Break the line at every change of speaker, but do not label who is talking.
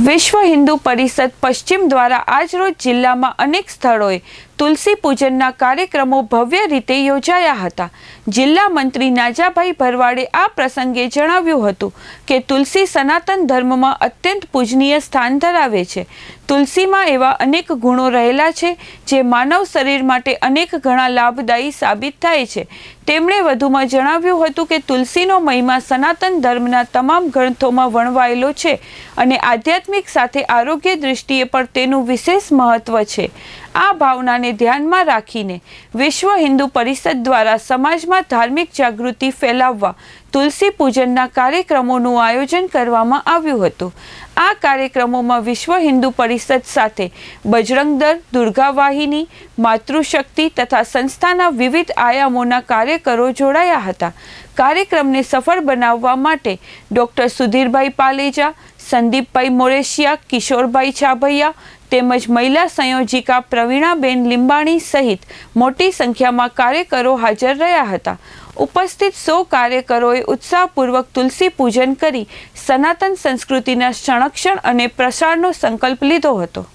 વિશ્વ હિન્દુ પરિષદ પશ્ચિમ દ્વારા આજરોજ જિલ્લામાં અનેક સ્થળોએ તુલસી પૂજનના કાર્યક્રમો ભવ્ય રીતે યોજાયા હતા. જિલ્લા મંત્રી નાજાભાઈ ભરવાડે આ પ્રસંગે જણાવ્યું હતું કે તુલસી સનાતન ધર્મમાં અત્યંત પૂજનીય સ્થાન ધરાવે છે. તુલસીમાં એવા અનેક ગુણો રહેલા છે જે માનવ શરીર માટે અનેક ઘણા લાભદાયી સાબિત થાય છે. તેમણે વધુમાં જણાવ્યું હતું કે તુલસીનો મહિમા સનાતન ધર્મના તમામ ગ્રંથોમાં વણવાયેલો છે અને આધ્યાત્મિક સાથે આરોગ્ય દૃષ્ટિએ પણ તેનું વિશેષ મહત્વ છે. આ ભાવનાને ધ્યાનમાં રાખીને વિશ્વ હિન્દુ પરિષદ દ્વારા સમાજમાં ધાર્મિક જાગૃતિ ફેલાવવા તુલસી પૂજનના કાર્યક્રમોનું આયોજન કરવામાં આવ્યું હતું. આ કાર્યક્રમોમાં વિશ્વ હિન્દુ પરિષદ સાથે બજરંગ દળ, દુર્ગા માતૃશક્તિ તથા સંસ્થાના વિવિધ આયામોના કાર્યકરો જોડાયા હતા. કાર્યક્રમને સફળ બનાવવા માટે ડોક્ટર સુધીરભાઈ પાલેજા, સંદીપભાઈ મોરેશિયા, કિશોરભાઈ ચાભૈયા તેમજ મહિલા સંયોજિકા પ્રવીણાબેન લીંબાણી સહિત મોટી સંખ્યામાં કાર્યકરો હાજર રહ્યા હતા. ઉપસ્થિત સો કાર્યકરોએ ઉત્સાહપૂર્વક તુલસી પૂજન કરી સનાતન સંસ્કૃતિના સંરક્ષણ અને પ્રસારનો સંકલ્પ લીધો હતો.